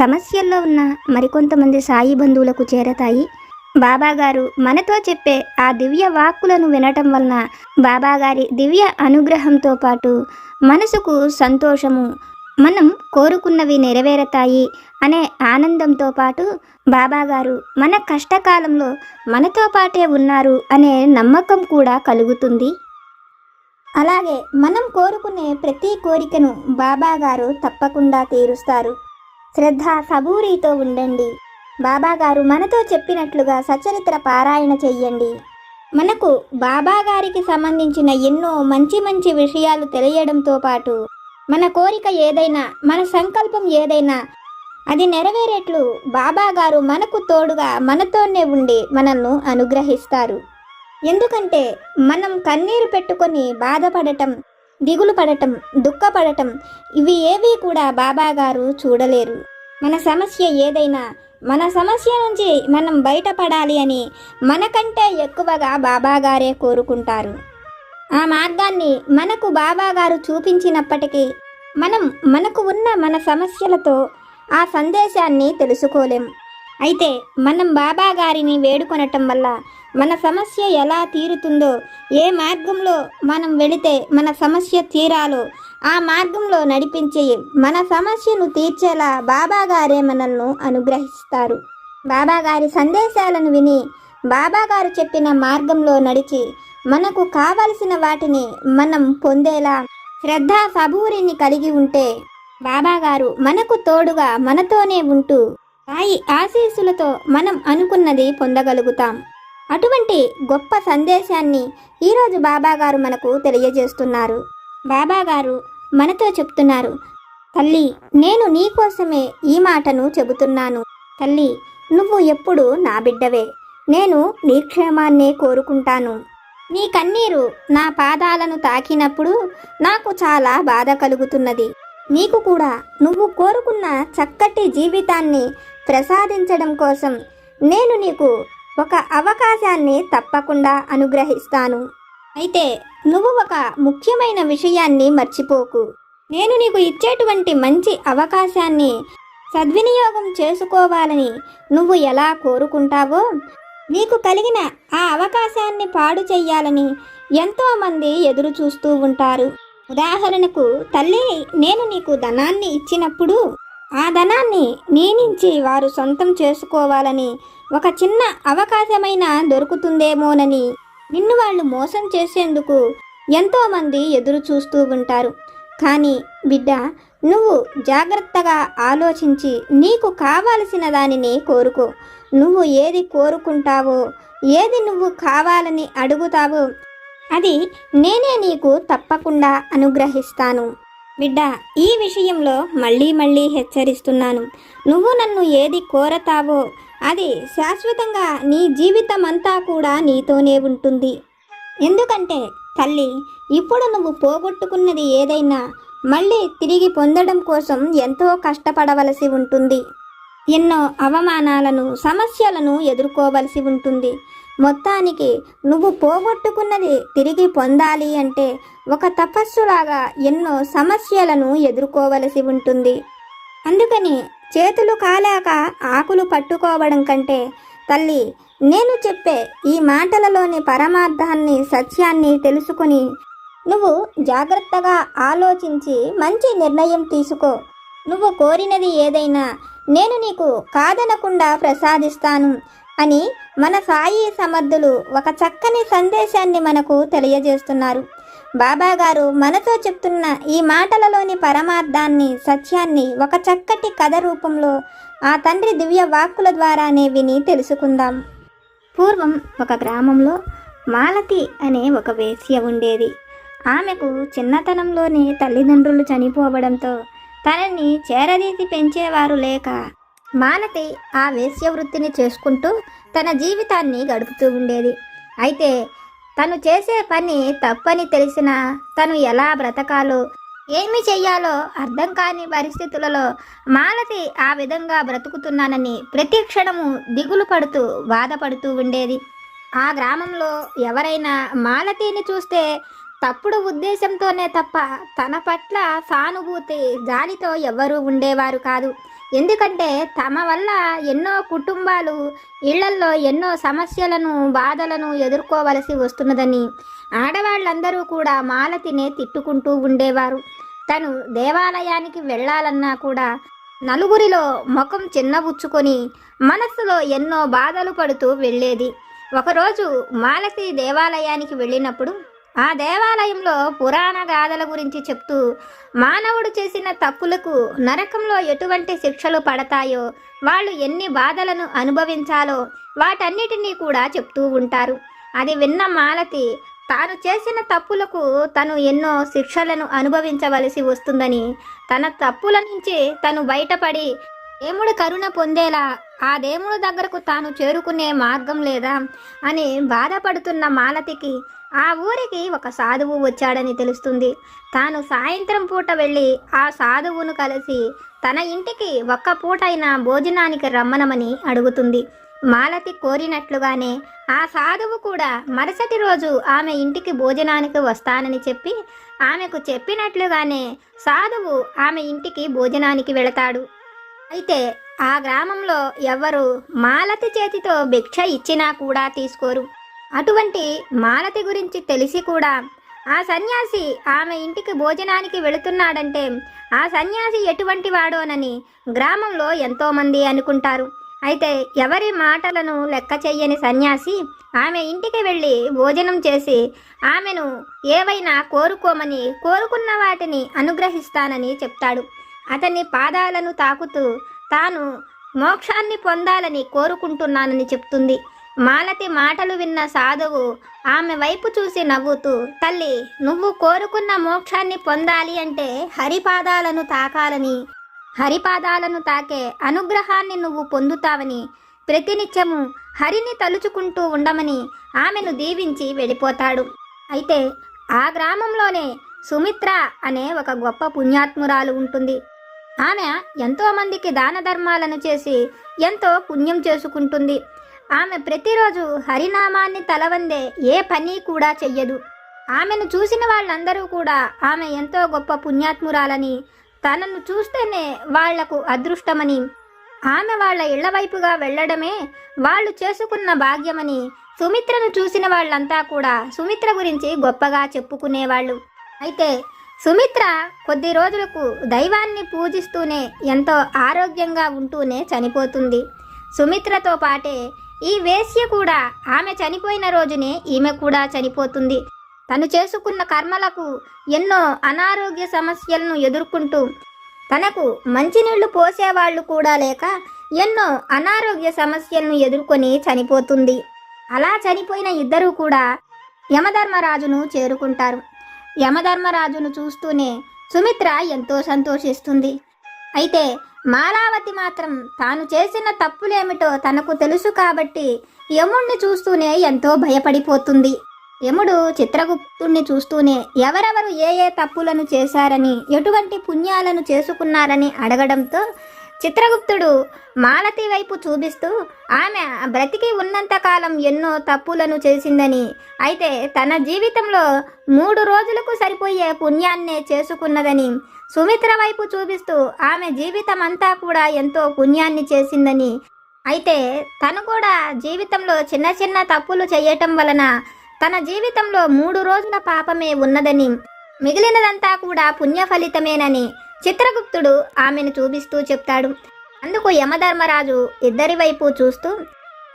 సమస్యల్లో ఉన్న మరికొంతమంది సాయి బంధువులకు చేరతాయి. బాబాగారు మనతో చెప్పే ఆ దివ్య వాక్కులను వినటం వలన బాబాగారి దివ్య అనుగ్రహంతో పాటు మనసుకు సంతోషము మనం కోరుకున్నవి నెరవేరతాయి అనే ఆనందంతో పాటు బాబాగారు మన కష్టకాలంలో మనతో పాటే ఉన్నారు అనే నమ్మకం కూడా కలుగుతుంది. అలాగే మనం కోరుకునే ప్రతి కోరికను బాబాగారు తప్పకుండా తీరుస్తారు. శ్రద్ధ సబూరితో ఉండండి. బాబాగారు మనతో చెప్పినట్లుగా సచరిత్ర పారాయణ చెయ్యండి. మనకు బాబా గారికి సంబంధించిన ఎన్నో మంచి మంచి విషయాలు తెలియడంతో పాటు మన కోరిక ఏదైనా మన సంకల్పం ఏదైనా అది నెరవేరేట్లు బాబాగారు మనకు తోడుగా మనతోనే ఉండి మనల్ని అనుగ్రహిస్తారు. ఎందుకంటే మనం కన్నీరు పెట్టుకొని బాధపడటం దిగులు పడటం దుఃఖపడటం ఇవి ఏవి కూడా బాబా గారు చూడలేరు. మన సమస్య ఏదైనా మన సమస్య నుంచి మనం బయటపడాలి అని మనకంటే ఎక్కువగా బాబాగారే కోరుకుంటారు. ఆ మార్గాన్ని మనకు బాబాగారు చూపించినప్పటికీ మనం మనకు ఉన్న మన సమస్యలతో ఆ సందేశాన్ని తెలుసుకోలేం. అయితే మనం బాబా గారిని వేడుకొనటం వల్ల మన సమస్య ఎలా తీరుతుందో ఏ మార్గంలో మనం వెళితే మన సమస్య తీరాలో ఆ మార్గంలో నడిపించి మన సమస్యను తీర్చేలా బాబా గారే మనల్ని అనుగ్రహిస్తారు. బాబా గారి సందేశాలను విని బాబా గారు చెప్పిన మార్గంలో నడిచి మనకు కావలసిన వాటిని మనం పొందేలా శ్రద్ధ సబూరిని కలిగి ఉంటే బాబాగారు మనకు తోడుగా మనతోనే ఉంటూ సాయి ఆశీస్సులతో మనం అనుకున్నది పొందగలుగుతాం. అటువంటి గొప్ప సందేశాన్ని ఈరోజు బాబాగారు మనకు తెలియజేస్తున్నారు. బాబాగారు మనతో చెప్తున్నారు తల్లి నేను నీకోసమే ఈ మాటను చెబుతున్నాను. తల్లి నువ్వు ఎప్పుడు నా బిడ్డవే. నేను నీ క్షేమాన్నే కోరుకుంటాను. నీ కన్నీరు నా పాదాలను తాకినప్పుడు నాకు చాలా బాధ కలుగుతున్నది. నీకు కూడా నువ్వు కోరుకున్న చక్కటి జీవితాన్ని ప్రసాదించడం కోసం నేను నీకు ఒక అవకాశాన్ని తప్పకుండా అనుగ్రహిస్తాను. అయితే నువ్వు ఒక ముఖ్యమైన విషయాన్ని మర్చిపోకు. నేను నీకు ఇచ్చేటువంటి మంచి అవకాశాన్ని సద్వినియోగం చేసుకోవాలని నువ్వు ఎలా కోరుకుంటావో నీకు కలిగిన ఆ అవకాశాన్ని పాడు చెయ్యాలని ఎంతోమంది ఎదురు చూస్తూ ఉంటారు. ఉదాహరణకు తల్లి నేను నీకు ధనాన్ని ఇచ్చినప్పుడు ఆ ధనాన్ని నీ నుంచి వారు సొంతం చేసుకోవాలని ఒక చిన్న అవకాశమైన దొరుకుతుందేమోనని నిన్ను వాళ్ళు మోసం చేసేందుకు ఎంతోమంది ఎదురు చూస్తూ ఉంటారు. కానీ బిడ్డ నువ్వు జాగ్రత్తగా ఆలోచించి నీకు కావాల్సిన దానిని కోరుకో. నువ్వు ఏది కోరుకుంటావో ఏది నువ్వు కావాలని అడుగుతావో అది నేనే నీకు తప్పకుండా అనుగ్రహిస్తాను. బిడ్డ ఈ విషయంలో మళ్ళీ మళ్ళీ హెచ్చరిస్తున్నాను. నువ్వు నన్ను ఏది కోరతావో అది శాశ్వతంగా నీ జీవితం అంతా కూడా నీతోనే ఉంటుంది. ఎందుకంటే తల్లి ఇప్పుడు నువ్వు పోగొట్టుకున్నది ఏదైనా మళ్ళీ తిరిగి పొందడం కోసం ఎంతో కష్టపడవలసి ఉంటుంది. ఎన్నో అవమానాలను సమస్యలను ఎదుర్కోవలసి ఉంటుంది. మొత్తానికి నువ్వు పోగొట్టుకున్నది తిరిగి పొందాలి అంటే ఒక తపస్సులాగా ఎన్నో సమస్యలను ఎదుర్కోవలసి ఉంటుంది. అందుకని చేతులు కాలాక ఆకులు పట్టుకోవడం కంటే తల్లి నేను చెప్పే ఈ మాటలలోని పరమార్థాన్ని సత్యాన్ని తెలుసుకుని నువ్వు జాగ్రత్తగా ఆలోచించి మంచి నిర్ణయం తీసుకో. నువ్వు కోరినది ఏదైనా నేను నీకు కాదనకుండా ప్రసాదిస్తాను. అని మన సాయి సమర్థులు ఒక చక్కని సందేశాన్ని మనకు తెలియజేస్తున్నారు. బాబా గారు మనతో చెప్తున్న ఈ మాటలలోని పరమార్థాన్ని సత్యాన్ని ఒక చక్కటి కథ రూపంలో ఆ తండ్రి దివ్య వాక్కుల ద్వారానే విని తెలుసుకుందాం. పూర్వం ఒక గ్రామంలో మాలతి అనే ఒక వేశ్య ఉండేది. ఆమెకు చిన్నతనంలోనే తల్లిదండ్రులు చనిపోవడంతో తనని చేరదీసి పెంచేవారు లేక మాలతి ఆ వేశ్య వృత్తిని చేసుకుంటూ తన జీవితాన్ని గడుపుతూ ఉండేది. అయితే తను చేసే పని తప్పని తెలిసినా తను ఎలా బ్రతకాలో ఏమి చెయ్యాలో అర్థం కాని పరిస్థితులలో మాలతి ఆ విధంగా బ్రతుకుతున్నానని ప్రతి క్షణము దిగులు పడుతూ బాధపడుతూ ఉండేది. ఆ గ్రామంలో ఎవరైనా మాలతిని చూస్తే తప్పుడు ఉద్దేశంతోనే తప్ప తన పట్ల సానుభూతి జాలితో ఎవ్వరూ ఉండేవారు కాదు. ఎందుకంటే తమ వల్ల ఎన్నో కుటుంబాలు ఇళ్ళల్లో ఎన్నో సమస్యలను బాధలను ఎదుర్కోవలసి వస్తున్నదని ఆడవాళ్ళందరూ కూడా మాలతినే తిట్టుకుంటూ ఉండేవారు. తను దేవాలయానికి వెళ్ళాలన్నా కూడా నలుగురిలో ముఖం చిన్నబుచ్చుకొని మనస్సులో ఎన్నో బాధలు పడుతూ వెళ్ళేది. ఒకరోజు మాలతి దేవాలయానికి వెళ్ళినప్పుడు ఆ దేవాలయంలో పురాణ గాథల గురించి చెప్తూ మానవుడు చేసిన తప్పులకు నరకంలో ఎటువంటి శిక్షలు పడతాయో వాళ్ళు ఎన్ని బాధలను అనుభవించాలో వాటన్నిటినీ కూడా చెప్తూ ఉంటారు. అది విన్న మాలతి తాను చేసిన తప్పులకు తను ఎన్నో శిక్షలను అనుభవించవలసి వస్తుందని తన తప్పుల నుంచి తను బయటపడి దేవుడి కరుణ పొందేలా ఆ దేవుడి దగ్గరకు తాను చేరుకునే మార్గం లేదా అని బాధపడుతున్న మాలతికి ఆ ఊరికి ఒక సాధువు వచ్చాడని తెలుస్తుంది. తాను సాయంత్రం పూట వెళ్ళి ఆ సాధువును కలిసి తన ఇంటికి ఒక్క పూటైనా భోజనానికి రమ్మనమని అడుగుతుంది. మాలతి కోరినట్లుగానే ఆ సాధువు కూడా మరుసటి రోజు ఆమె ఇంటికి భోజనానికి వస్తానని చెప్పి ఆమెకు చెప్పినట్లుగానే సాధువు ఆమె ఇంటికి భోజనానికి వెళతాడు. అయితే ఆ గ్రామంలో ఎవరు మాలతి చేతితో భిక్ష ఇచ్చినా కూడా తీసుకోరు. అటువంటి మాలతి గురించి తెలిసి కూడా ఆ సన్యాసి ఆమె ఇంటికి భోజనానికి వెళుతున్నాడంటే ఆ సన్యాసి ఎటువంటి వాడోనని గ్రామంలో ఎంతోమంది అనుకుంటారు. అయితే ఎవరి మాటలను లెక్క చెయ్యని సన్యాసి ఆమె ఇంటికి వెళ్ళి భోజనం చేసి ఆమెను ఏవైనా కోరుకోమని కోరుకున్న వాటిని అనుగ్రహిస్తానని చెప్తాడు. అతని పాదాలను తాకుతూ తాను మోక్షాన్ని పొందాలని కోరుకుంటున్నానని చెప్తుంది. మాలతి మాటలు విన్న సాధువు ఆమె వైపు చూసి నవ్వుతూ తల్లి నువ్వు కోరుకున్న మోక్షాన్ని పొందాలి అంటే హరిపాదాలను తాకాలని. హరిపాదాలను తాకే అనుగ్రహాన్ని నువ్వు పొందుతావని. ప్రతినిత్యము హరిని తలుచుకుంటూ ఉండమని ఆమెను దీవించి వెళ్ళిపోతాడు. అయితే ఆ గ్రామంలోనే సుమిత్ర అనే ఒక గొప్ప పుణ్యాత్మురాలు ఉంటుంది. ఆమె ఎంతో మందికి దాన ధర్మాలను చేసి ఎంతో పుణ్యం చేసుకుంటుంది. ఆమె ప్రతిరోజు హరినామాన్ని తలవందే ఏ పని కూడా చెయ్యదు. ఆమెను చూసిన వాళ్ళందరూ కూడా ఆమె ఎంతో గొప్ప పుణ్యాత్మురాలని తనను చూస్తేనే వాళ్ళకు అదృష్టమని ఆమె వాళ్ళ ఇళ్ళ వైపుగా వెళ్ళడమే వాళ్ళు చేసుకున్న భాగ్యమని సుమిత్రను చూసిన వాళ్ళంతా కూడా సుమిత్ర గురించి గొప్పగా చెప్పుకునేవాళ్ళు. అయితే సుమిత్ర కొద్ది రోజులకు దైవాన్ని పూజిస్తూనే ఎంతో ఆరోగ్యంగా ఉంటూనే చనిపోతుంది. సుమిత్రతో పాటే ఈ వేశ్య కూడా ఆమె చనిపోయిన రోజునే ఈమె కూడా చనిపోతుంది. తను చేసుకున్న కర్మలకు ఎన్నో అనారోగ్య సమస్యలను ఎదుర్కొంటూ తనకు మంచినీళ్ళు పోసేవాళ్ళు కూడా లేక ఎన్నో అనారోగ్య సమస్యలను ఎదుర్కొని చనిపోతుంది. అలా చనిపోయిన ఇద్దరూ కూడా యమధర్మరాజును చేరుకుంటారు. యమధర్మరాజును చూస్తూనే సుమిత్ర ఎంతో సంతోషిస్తుంది. అయితే మాలావతి మాత్రం తాను చేసిన తప్పులేమిటో తనకు తెలుసు కాబట్టి యముణ్ణి చూస్తూనే ఎంతో భయపడిపోతుంది. యముడు చిత్రగుప్తుణ్ణి చూస్తూనే ఎవరెవరు ఏ ఏ తప్పులను చేశారని ఎటువంటి పుణ్యాలను చేసుకున్నారని అడగడంతో చిత్రగుప్తుడు మాలతి వైపు చూపిస్తూ ఆమె బ్రతికి ఉన్నంతకాలం ఎన్నో తప్పులను చేసిందని అయితే తన జీవితంలో మూడు రోజులకు సరిపోయే పుణ్యాన్నే చేసుకున్నదని సుమిత్ర వైపు చూపిస్తూ ఆమె జీవితం అంతా కూడా ఎంతో పుణ్యాన్ని చేసిందని. అయితే తను కూడా జీవితంలో చిన్న చిన్న తప్పులు చేయటం వలన తన జీవితంలో మూడు రోజుల పాపమే ఉన్నదని మిగిలినదంతా కూడా పుణ్య ఫలితమేనని చిత్రగుప్తుడు ఆమెను చూపిస్తూ చెప్తాడు. అందుకు యమధర్మరాజు ఇద్దరి వైపు చూస్తూ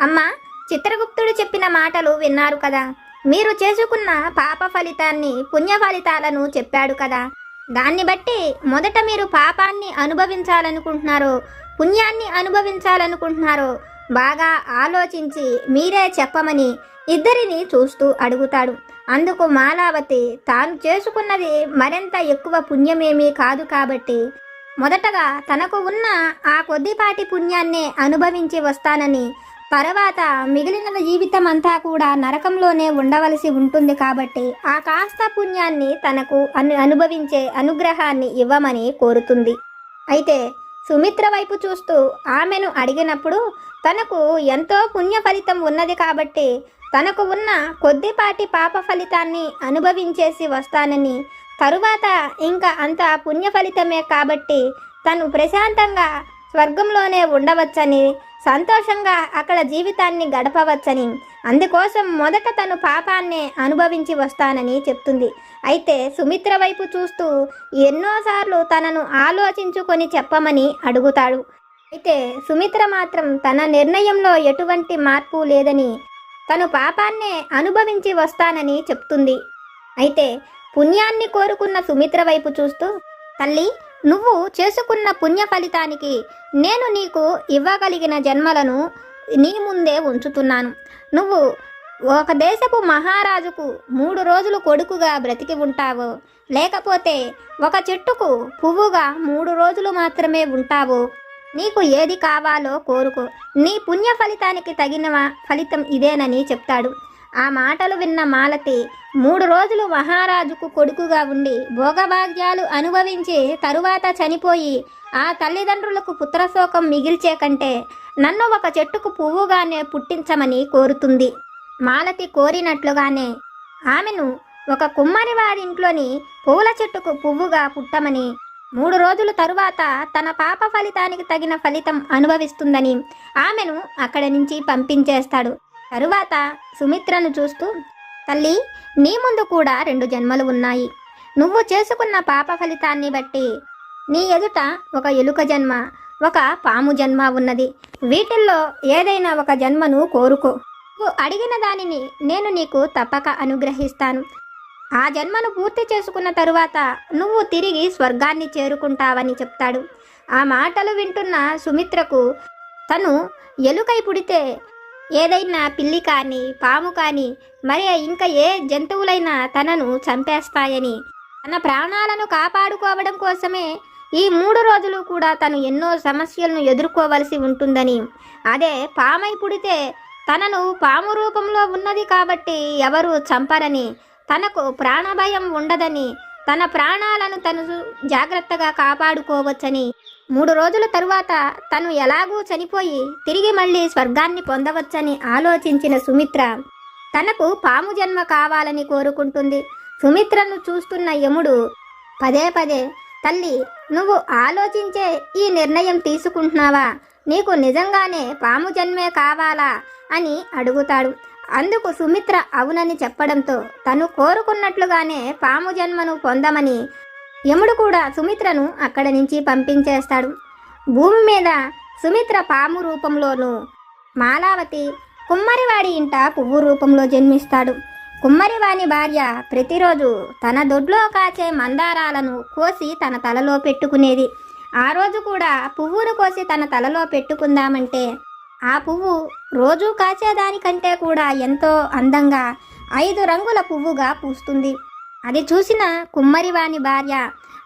అమ్మా చిత్రగుప్తుడు చెప్పిన మాటలు విన్నారు కదా. మీరు చేసుకున్న పాప ఫలితాన్ని పుణ్య ఫలితాలను చెప్పాడు కదా. దాన్ని బట్టి మొదట మీరు పాపాన్ని అనుభవించాలనుకుంటున్నారో పుణ్యాన్ని అనుభవించాలనుకుంటున్నారో బాగా ఆలోచించి మీరే చెప్పమని ఇద్దరిని చూస్తూ అడుగుతాడు. అందుకు మాలావతి తాను చేసుకున్నది మరింత ఎక్కువ పుణ్యమేమీ కాదు కాబట్టి మొదటగా తనకు ఉన్న ఆ కొద్దిపాటి పుణ్యాన్నే అనుభవించి వస్తానని తర్వాత మిగిలిన జీవితం అంతా కూడా నరకంలోనే ఉండవలసి ఉంటుంది కాబట్టి ఆ కాస్త పుణ్యాన్ని తనకు అను అనుభవించే అనుగ్రహాన్ని ఇవ్వమని కోరుతుంది. అయితే సుమిత్ర వైపు చూస్తూ ఆమెను అడిగినప్పుడు తనకు ఎంతో పుణ్య ఫలితం ఉన్నది కాబట్టి తనకు ఉన్న కొద్దిపాటి పాప ఫలితాన్ని అనుభవించేసి వస్తానని తరువాత ఇంకా అంత పుణ్య ఫలితమే కాబట్టి తను ప్రశాంతంగా స్వర్గంలోనే ఉండవచ్చని సంతోషంగా అక్కడ జీవితాన్ని గడపవచ్చని. అందుకోసం మొదట తను పాపాన్నే అనుభవించి వస్తానని చెప్తుంది. అయితే సుమిత్ర వైపు చూస్తూ ఎన్నోసార్లు తనను ఆలోచించుకొని చెప్పమని అడుగుతాడు. అయితే సుమిత్ర మాత్రం తన నిర్ణయంలో ఎటువంటి మార్పు లేదని తను పాపాన్నే అనుభవించి వస్తానని చెప్తుంది. అయితే పుణ్యాన్ని కోరుకున్న సుమిత్ర వైపు చూస్తూ తల్లి నువ్వు చేసుకున్న పుణ్య ఫలితానికి నేను నీకు ఇవ్వగలిగిన జన్మలను నీ ముందే ఉంచుతున్నాను. నువ్వు ఒక దేశపు మహారాజుకు మూడు రోజులు కొడుకుగా బ్రతికి ఉంటావు. లేకపోతే ఒక చెట్టుకు పువ్వుగా మూడు రోజులు మాత్రమే ఉంటావు. నీకు ఏది కావాలో కోరుకో. నీ పుణ్య ఫలితానికి తగిన ఫలితం ఇదేనని చెప్తాడు. ఆ మాటలు విన్న మాలతి మూడు రోజులు మహారాజుకు కొడుకుగా ఉండి భోగభాగ్యాలు అనుభవించి తరువాత చనిపోయి ఆ తల్లిదండ్రులకు పుత్రశోకం మిగిల్చే కంటే నన్ను ఒక చెట్టుకు పువ్వుగానే పుట్టించమని కోరుతుంది. మాలతి కోరినట్లుగానే ఆమెను ఒక కుమ్మరి వారింట్లోని పూల చెట్టుకు పువ్వుగా పుట్టమని మూడు రోజుల తరువాత తన పాప ఫలితానికి తగిన ఫలితం అనుభవిస్తుందని ఆమెను అక్కడి నుంచి పంపించేస్తాడు. తరువాత సుమిత్రను చూస్తూ తల్లి నీ ముందు కూడా రెండు జన్మలు ఉన్నాయి. నువ్వు చేసుకున్న పాప ఫలితాన్ని బట్టి నీ ఎదుట ఒక ఎలుక జన్మ ఒక పాము జన్మ ఉన్నది. వీటిల్లో ఏదైనా ఒక జన్మను కోరుకో. నువ్వు అడిగిన దానిని నేను నీకు తప్పక అనుగ్రహిస్తాను. ఆ జన్మను పూర్తి చేసుకున్న తరువాత నువ్వు తిరిగి స్వర్గాన్ని చేరుకుంటావని చెప్తాడు. ఆ మాటలు వింటున్న సుమిత్రకు తను ఎలుకై పుడితే ఏదైనా పిల్లి కానీ పాము కానీ మరి ఇంకా ఏ జంతువులైనా తనను చంపేస్తాయని తన ప్రాణాలను కాపాడుకోవడం కోసమే ఈ మూడు రోజులు కూడా తను ఎన్నో సమస్యలను ఎదుర్కోవలసి ఉంటుందని. అదే పామై పుడితే తనను పాము రూపంలో ఉన్నది కాబట్టి ఎవరు చంపరని తనకు ప్రాణభయం ఉండదని తన ప్రాణాలను తను జాగ్రత్తగా కాపాడుకోవచ్చని మూడు రోజుల తరువాత తను ఎలాగూ చనిపోయి తిరిగి మళ్ళీ స్వర్గాన్ని పొందవచ్చని ఆలోచించిన సుమిత్ర తనకు పాము జన్మ కావాలని కోరుకుంటుంది. సుమిత్రను చూస్తున్న యముడు పదే పదే తల్లి నువ్వు ఆలోచించే ఈ నిర్ణయం తీసుకుంటున్నావా? నీకు నిజంగానే పాము జన్మే కావాలా? అని అడుగుతాడు. అందుకు సుమిత్ర అవునని చెప్పడంతో తను కోరుకున్నట్లుగానే పాము జన్మను పొందమని యముడు కూడా సుమిత్రను అక్కడి నుంచి పంపించేస్తాడు. భూమి మీద సుమిత్ర పాము రూపంలోనూ మాలావతి కుమ్మరివాడి ఇంట పువ్వు రూపంలో జన్మిస్తాడు. కుమ్మరివాని భార్య ప్రతిరోజు తన దొడ్లో కాచే మందారాలను కోసి తన తలలో పెట్టుకునేది. ఆ రోజు కూడా పువ్వును కోసి తన తలలో పెట్టుకుందామంటే ఆ పువ్వు రోజు కాచేదానికంటే కూడా ఎంతో అందంగా ఐదు రంగుల పువ్వుగా పూస్తుంది. అది చూసిన కుమ్మరివాని భార్య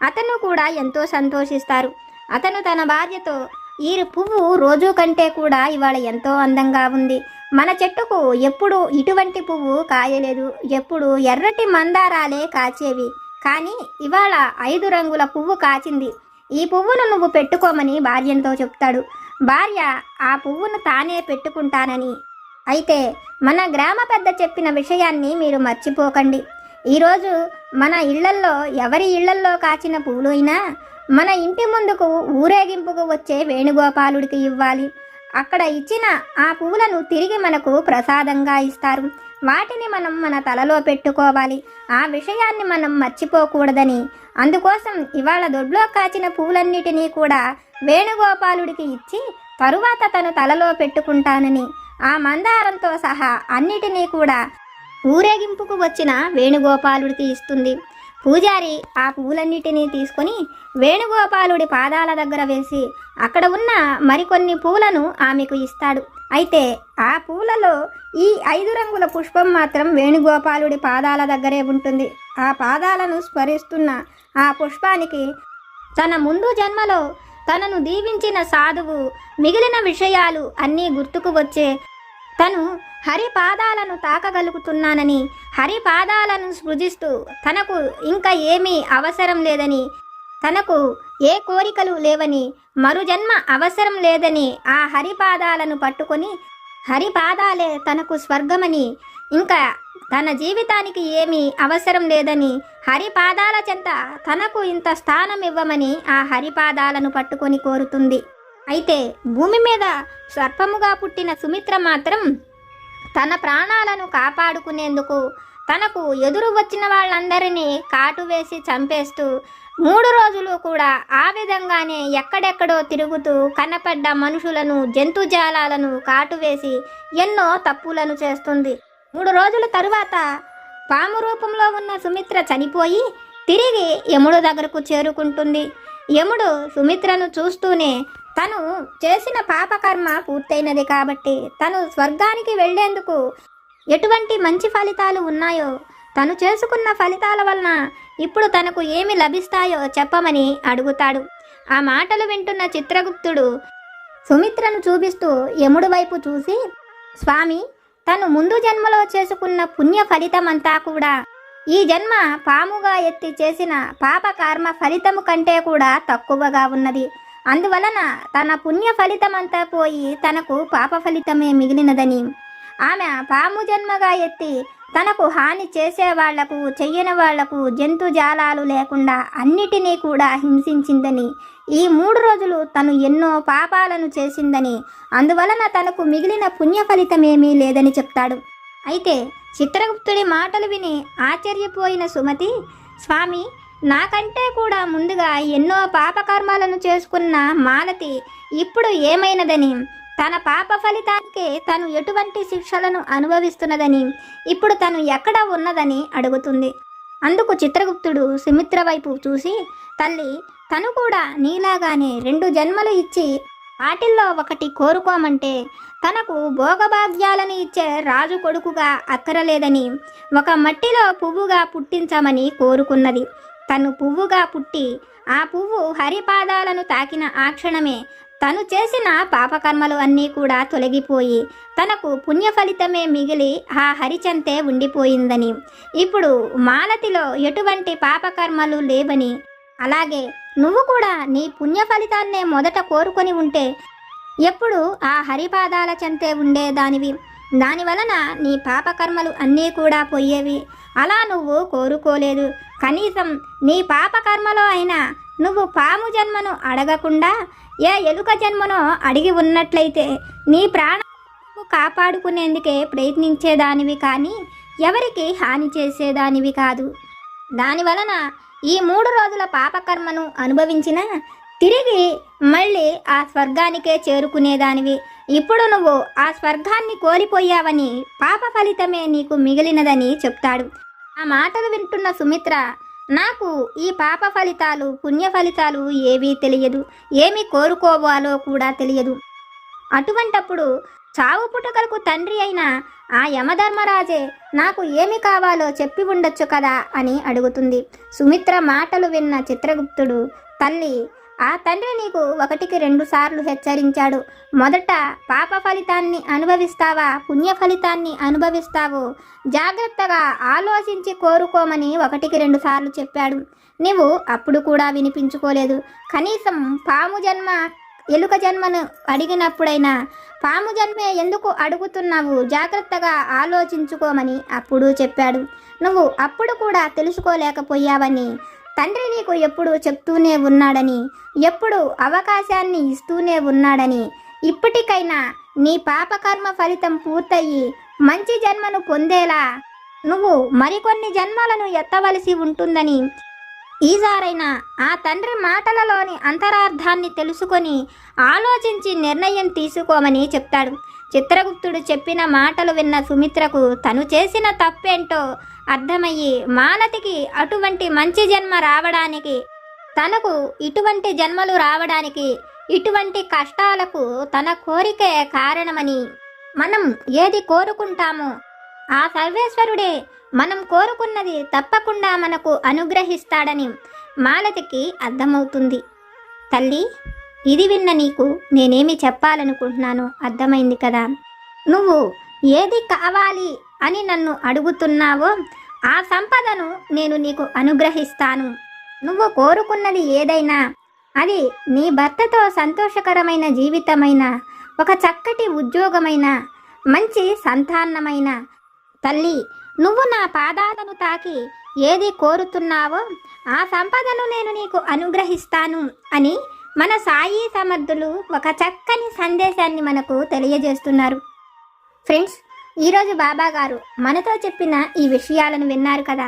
అతను కూడా ఎంతో సంతోషిస్తారు. అతను తన భార్యతో ఈ పువ్వు రోజు కంటే కూడా ఇవాళ ఎంతో అందంగా ఉంది. మన చెట్టుకు ఎప్పుడు ఇటువంటి పువ్వు కాయలేదు. ఎప్పుడు ఎర్రటి మందారాలే కాచేవి. కానీ ఇవాళ ఐదు రంగుల పువ్వు కాచింది. ఈ పువ్వును నువ్వు పెట్టుకోమని భార్యంతో చెప్తాడు. భార్య ఆ పువ్వును తానే పెట్టుకుంటానని. అయితే మన గ్రామ పెద్ద చెప్పిన విషయాన్ని మీరు మర్చిపోకండి. ఈరోజు మన ఇళ్ళల్లో ఎవరి ఇళ్ళల్లో కాచిన పూలు అయినా మన ఇంటి ముందుకు ఊరేగింపుకు వచ్చే వేణుగోపాలుడికి ఇవ్వాలి. అక్కడ ఇచ్చిన ఆ పువ్వులను తిరిగి మనకు ప్రసాదంగా ఇస్తారు. వాటిని మనం మన తలలో పెట్టుకోవాలి. ఆ విషయాన్ని మనం మర్చిపోకూడదని. అందుకోసం ఇవాళ దొడ్లో కాచిన పువ్వులన్నిటినీ కూడా వేణుగోపాలుడికి ఇచ్చి తరువాత తను తలలో పెట్టుకుంటానని ఆ మందారంతో సహా అన్నిటినీ కూడా ఊరేగింపుకు వచ్చిన వేణుగోపాలుడికి ఇస్తుంది. పూజారి ఆ పువ్వులన్నిటినీ తీసుకొని వేణుగోపాలుడి పాదాల దగ్గర వేసి అక్కడ ఉన్న మరికొన్ని పూలను ఆమెకు ఇస్తాడు. అయితే ఆ పూలలో ఈ ఐదు రంగుల పుష్పం మాత్రం వేణుగోపాలుడి పాదాల దగ్గరే ఉంటుంది. ఆ పాదాలను స్మరిస్తున్న ఆ పుష్పానికి తన ముందు జన్మలో తనను దీవించిన సాధువు మిగిలిన విషయాలు అన్నీ గుర్తుకు వచ్చే తను హరి పాదాలను తాకగలుగుతున్నానని హరి పాదాలను స్పృజిస్తూ తనకు ఇంకా ఏమీ అవసరం లేదని తనకు ఏ కోరికలు లేవని మరుజన్మ అవసరం లేదని ఆ హరిపాదాలను పట్టుకొని హరిపాదాలే తనకు స్వర్గమని ఇంకా తన జీవితానికి ఏమీ అవసరం లేదని హరిపాదాల చెంత తనకు ఇంత స్థానం ఇవ్వమని ఆ హరిపాదాలను పట్టుకొని కోరుతుంది. అయితే భూమి మీద సర్పముగా పుట్టిన సుమిత్ర మాత్రం తన ప్రాణాలను కాపాడుకునేందుకు తనకు ఎదురు వచ్చిన వాళ్ళందరినీ కాటు వేసి చంపేస్తూ మూడు రోజులు కూడా ఆ విధంగానే ఎక్కడెక్కడో తిరుగుతూ కనపడ్డ మనుషులను జంతుజాలాలను కాటు వేసి ఎన్నో తప్పులను చేస్తుంది. మూడు రోజుల తరువాత పాము రూపంలో ఉన్న సుమిత్ర చనిపోయి తిరిగి యముడు దగ్గరకు చేరుకుంటుంది. యముడు సుమిత్రను చూస్తూనే తను చేసిన పాపకర్మ పూర్తయినది కాబట్టి తను స్వర్గానికి వెళ్ళేందుకు ఎటువంటి మంచి ఫలితాలు ఉన్నాయో తను చేసుకున్న ఫలితాల వలన ఇప్పుడు తనకు ఏమి లభిస్తాయో చెప్పమని అడుగుతాడు. ఆ మాటలు వింటున్న చిత్రగుప్తుడు సుమిత్రను చూపిస్తూ యముడు వైపు చూసి స్వామి తను ముందు జన్మలో చేసుకున్న పుణ్య ఫలితమంతా కూడా ఈ జన్మ పాముగా ఎత్తి చేసిన పాప కర్మ ఫలితము కంటే కూడా తక్కువగా ఉన్నది. అందువలన తన పుణ్య ఫలితమంతా పోయి తనకు పాప ఫలితమే మిగిలినదని. ఆమె పాము జన్మగా ఎత్తి తనకు హాని చేసే వాళ్ళకు చెయ్యని వాళ్ళకు జంతుజాలాలు లేకుండా అన్నిటినీ కూడా హింసించిందని ఈ మూడు రోజులు తను ఎన్నో పాపాలను చేసిందని అందువలన తనకు మిగిలిన పుణ్య ఫలితమేమీ లేదని చెప్తాడు. అయితే చిత్రగుప్తుడి మాటలు విని ఆశ్చర్యపోయిన సుమతి స్వామి నాకంటే కూడా ముందుగా ఎన్నో పాపకర్మాలను చేసుకున్న మాలతి ఇప్పుడు ఏమైనదని? తన పాప ఫలితానికి తను ఎటువంటి శిక్షలను అనుభవిస్తున్నదని? ఇప్పుడు తను ఎక్కడ ఉన్నదని అడుగుతుంది. అందుకు చిత్రగుప్తుడు సుమిత్ర వైపు చూసి తల్లి తను కూడా నీలాగానే రెండు జన్మలు ఇచ్చి వాటిల్లో ఒకటి కోరుకోమంటే తనకు భోగభాగ్యాలను ఇచ్చే రాజు కొడుకుగా అక్కరలేదని ఒక మట్టిలో పువ్వుగా పుట్టించమని కోరుకున్నది. తను పువ్వుగా పుట్టి ఆ పువ్వు హరిపాదాలను తాకిన ఆ క్షణమే తను చేసిన పాపకర్మలు అన్నీ కూడా తొలగిపోయి తనకు పుణ్య ఫలితమే మిగిలి ఆ హరిచంతే ఉండిపోయిందని. ఇప్పుడు మాలతిలో ఎటువంటి పాపకర్మలు లేవని అలాగే నువ్వు కూడా నీ పుణ్య ఫలితాన్నే మొదట కోరుకొని ఉంటే ఎప్పుడు ఆ హరిపాదాల చెంతే ఉండేదానివి. దానివలన నీ పాపకర్మలు అన్నీ కూడా పోయేవి. అలా నువ్వు కోరుకోలేదు. కనీసం నీ పాపకర్మలో అయినా నువ్వు పాము జన్మను అడగకుండా ఏ ఎలుక జన్మనో అడిగి ఉన్నట్లయితే నీ ప్రాణ కాపాడుకునేందుకే ప్రయత్నించేదానివి కానీ ఎవరికి హాని చేసేదానివి కాదు. దానివలన ఈ మూడు రోజుల పాపకర్మను అనుభవించిన తిరిగి మళ్ళీ ఆ స్వర్గానికే చేరుకునేదానివి. ఇప్పుడు నువ్వు ఆ స్వర్గాన్ని కోల్పోయావని పాప ఫలితమే నీకు మిగిలినదని చెప్తాడు. ఆ మాటలు వింటున్న సుమిత్ర నాకు ఈ పాప ఫలితాలు పుణ్య ఫలితాలు ఏవీ తెలియదు. ఏమి కోరుకోవాలో కూడా తెలియదు. అటువంటప్పుడు చావు పుట్టుకలకు తండ్రి అయిన ఆ యమధర్మరాజే నాకు ఏమి కావాలో చెప్పి ఉండొచ్చు కదా అని అడుగుతుంది. సుమిత్ర మాటలు విన్న చిత్రగుప్తుడు తల్లి ఆ తండ్రి నీకు ఒకటికి రెండు సార్లు హెచ్చరించాడు. మొదట పాప ఫలితాన్ని అనుభవిస్తావా? పుణ్య ఫలితాన్ని అనుభవిస్తావు. జాగ్రత్తగా ఆలోచించి కోరుకోమని ఒకటికి రెండు సార్లు చెప్పాడు. నీవు అప్పుడు కూడా వినిపించుకోలేదు. కనీసం పాము జన్మ ఎలుక జన్మను అడిగినప్పుడైనా పాము జన్మే ఎందుకు అడుగుతున్నావు? జాగ్రత్తగా ఆలోచించుకోమని అప్పుడు చెప్పాడు. నువ్వు అప్పుడు కూడా తెలుసుకోలేకపోయావని తండ్రి నీకు ఎప్పుడు చెప్తూనే ఉన్నాడని ఎప్పుడు అవకాశాన్ని ఇస్తూనే ఉన్నాడని ఇప్పటికైనా నీ పాపకర్మ ఫలితం పూర్తయి మంచి జన్మను పొందేలా నువ్వు మరికొన్ని జన్మలను ఎత్తవలసి ఉంటుందని ఈసారైనా ఆ తండ్రి మాటలలోని అంతరార్థాన్ని తెలుసుకొని ఆలోచించి నిర్ణయం తీసుకోమని చెప్తాడు. చిత్రగుప్తుడు చెప్పిన మాటలు విన్న సుమిత్రకు తను చేసిన తప్పేంటో అర్థమయ్యి మాలతికి అటువంటి మంచి జన్మ రావడానికి తనకు ఇటువంటి జన్మలు రావడానికి ఇటువంటి కష్టాలకు తన కోరికే కారణమని మనం ఏది కోరుకుంటామో ఆ సర్వేశ్వరుడే మనం కోరుకున్నది తప్పకుండా మనకు అనుగ్రహిస్తాడని మాలతికి అర్థమవుతుంది. తల్లి ఇది విన్న నీకు నేనేమి చెప్పాలనుకుంటున్నానో అర్థమైంది కదా. నువ్వు ఏది కావాలి అని నన్ను అడుగుతున్నావో ఆ సంపదను నేను నీకు అనుగ్రహిస్తాను. నువ్వు కోరుకున్నది ఏదైనా అది నీ భర్తతో సంతోషకరమైన జీవితమైన ఒక చక్కటి ఉద్యోగమైన మంచి సంతానమైన తల్లి నువ్వు నా పాదాలను తాకి ఏది కోరుతున్నావో ఆ సంపదను నేను నీకు అనుగ్రహిస్తాను అని మన సాయి సమర్థులు ఒక చక్కని సందేశాన్ని మనకు తెలియజేస్తున్నారు. ఫ్రెండ్స్ ఈరోజు బాబా గారు మనతో చెప్పిన ఈ విషయాలను విన్నారు కదా.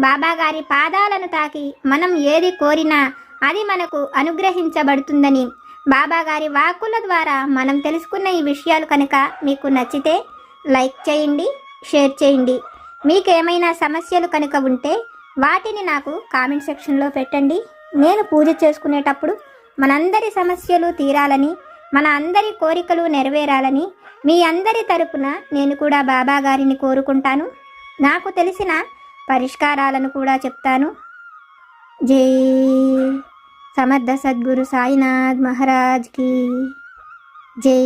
బాబా గారి పాదాలను తాకి మనం ఏది కోరినా అది మనకు అనుగ్రహించబడుతుందని బాబా గారి వాక్కుల ద్వారా మనం తెలుసుకున్న ఈ విషయాలు కనుక మీకు నచ్చితే లైక్ చేయండి షేర్ చేయండి. మీకేమైనా సమస్యలు కనుక ఉంటే వాటిని నాకు కామెంట్ సెక్షన్లో పెట్టండి. నేను పూజ చేసుకునేటప్పుడు మనందరి సమస్యలు తీరాలని మన అందరి కోరికలు నెరవేరాలని మీ అందరి తరపున నేను కూడా బాబా గారిని కోరుకుంటాను. నాకు తెలిసిన పరిష్కారాలను కూడా చెప్తాను. జై సమర్థ సద్గురు సాయినాథ్ మహారాజ్కి జై